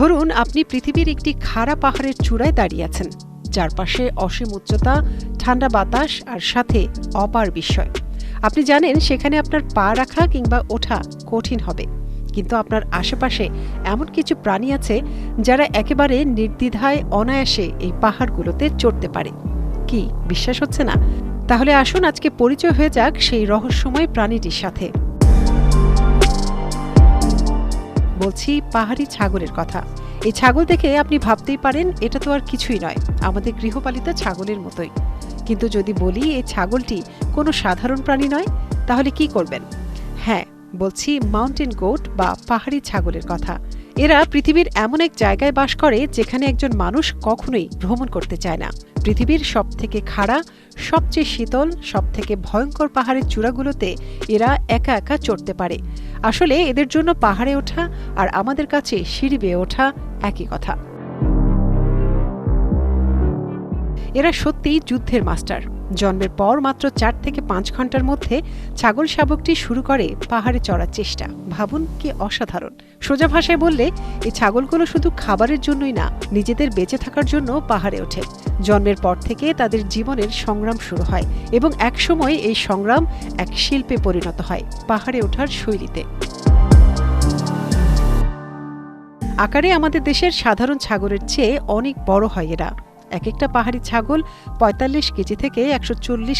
ধরুন, আপনি পৃথিবীর একটি খাড়া পাহাড়ের চূড়ায় দাঁড়িয়ে আছেন চারপাশে অসীম উচ্চতা, ঠান্ডা বাতাস আর সাথে অপার বিস্ময়। আপনি জানেন সেখানে আপনার পা রাখা কিংবা ওঠা কঠিন হবে, কিন্তু আপনার আশেপাশে এমন কিছু প্রাণী আছে যারা একেবারে নির্দ্বিধায় অনায়াসে এই পাহাড়গুলোতে চড়তে পারে। কি, বিশ্বাস হচ্ছে না? তাহলে আসুন, আজকে পরিচয় হয়ে যাক সেই রহস্যময় প্রাণীটির সাথে। বলছি পাহাড়ি ছাগলের কথা। এই ছাগল দেখে আপনি ভাবতেই পারেন, এটা তো আর কিছুই নয়। আমাদের গৃহপালিত ছাগলের মতোই। কিন্তু যদি বলি এই ছাগলটি কোনো সাধারণ প্রাণী নয়, তাহলে কি করবেন? হ্যাঁ বলছি মাউন্টেন গোট বা পাহাড়ি ছাগলের কথা। এরা পৃথিবীর এমন এক জায়গায় বাস করে যেখানে একজন মানুষ কখনোই ভ্রমণ করতে চায় না। পৃথিবীর সবথেকে খাড়া, সবচেয়ে শীতল, সবথেকে ভয়ঙ্কর পাহাড়ের চূড়াগুলোতে এরা একা একা চড়তে পারে। আসলে এদের জন্য পাহাড়ে ওঠা আর আমাদের কাছে সিঁড়ি বেয়ে ওঠা একই কথা। এরা সত্যিই যুদ্ধের মাস্টার। জন্মের পর মাত্র চার থেকে পাঁচ ঘণ্টার মধ্যে ছাগল শাবকটি শুরু করে পাহাড়ে চড়ার চেষ্টা। ভাবুন কি অসাধারণ। সোজা ভাষায় বললে, এই ছাগলগুলো শুধু খাবারের জন্যই না, নিজেদের বেঁচে থাকার জন্য পাহাড়ে ওঠে। জন্মের পর থেকে তাদের জীবনের সংগ্রাম শুরু হয় এবং একসময় এই সংগ্রাম এক শিল্পে পরিণত হয়, পাহাড়ে ওঠার শৈলীতে। আকারে আমাদের দেশের সাধারণ ছাগলের চেয়ে অনেক বড় হয় এরা। এক একটা পাহাড়ি ছাগল ৪৫ কেজি থেকে একশো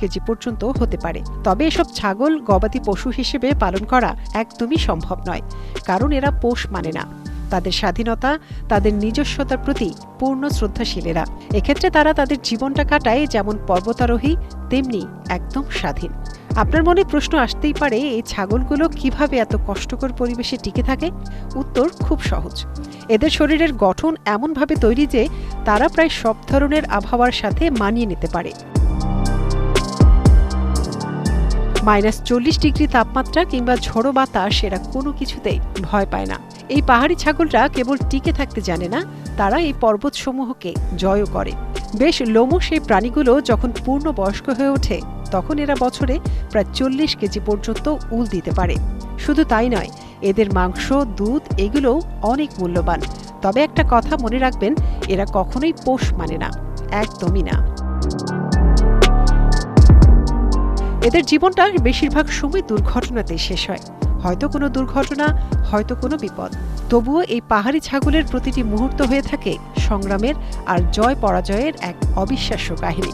কেজি পর্যন্ত হতে পারে। তবে এসব ছাগল গবাদি পশু হিসেবে পালন করা একদমই সম্ভব নয়, কারণ এরা পোষ মানে না। তাদের স্বাধীনতা, তাদের নিজস্বতার প্রতি পূর্ণ শ্রদ্ধাশীলেরা। এক্ষেত্রে তারা তাদের জীবনটা কাটায় যেমন পর্বতারোহী, তেমনি একদম স্বাধীন। আপনার মনে প্রশ্ন আসতেই পারে, এই ছাগলগুলো কীভাবে এত কষ্টকর পরিবেশে টিকে থাকে? উত্তর, খুব সহজ। এদের শরীরের গঠন এমনভাবে তৈরি যে তারা প্রায় সব ধরনের আবহাওয়ার সাথে মানিয়ে নিতে পারে। মাইনাস চল্লিশ ডিগ্রি তাপমাত্রা কিংবা ঝোড়ো বাতাস এরা কোনো কিছুতেই ভয় পায় না। এই পাহাড়ি ছাগলরা কেবল টিকে থাকতে জানে না, তারা এই পর্বতসমূহকে জয়ও করে। বেশ লোমশ এই প্রাণীগুলো যখন পূর্ণ বয়স্ক হয়ে ওঠে, তখন এরা বছরে প্রায় চল্লিশ কেজি পর্যন্ত উল দিতে পারে। শুধু তাই নয়, এদের মাংস, দুধ এগুলোও অনেক মূল্যবান। তবে একটা কথা মনে রাখবেন, এরা কখনোই পোষ মানে না, একদমই না। এদের জীবনটা বেশিরভাগ সময় দুর্ঘটনাতেই শেষ হয়। হয়তো কোনো দুর্ঘটনা, হয়তো কোনো বিপদ। তবুও এই পাহাড়ি ছাগলের প্রতিটি মুহূর্ত হয়ে থাকে সংগ্রামের আর জয় পরাজয়ের এক অবিশ্বাস্য কাহিনী।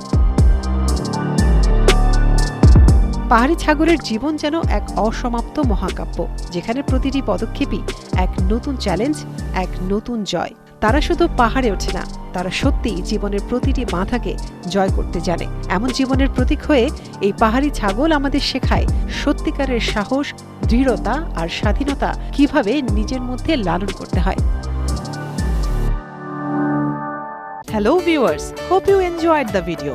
পাহাড়ি ছাগলের জীবন যেন এক অসমাপ্ত মহাকাব্য, যেখানে প্রতিটি পদক্ষেপই এক নতুন চ্যালেঞ্জ এক নতুন জয়। তারা শুধু পাহাড়ে ওঠে না, তারা সত্যিই জীবনের প্রতিটি বাধাকে জয় করতে জানে। এমন জীবনের প্রতীক হয়ে এই পাহাড়ি ছাগল আমাদের শেখায় সত্যিকারের সাহস, দৃঢ়তা আর স্বাধীনতা কীভাবে নিজের মধ্যে লালন করতে হয়। Hello viewers hope you enjoyed the video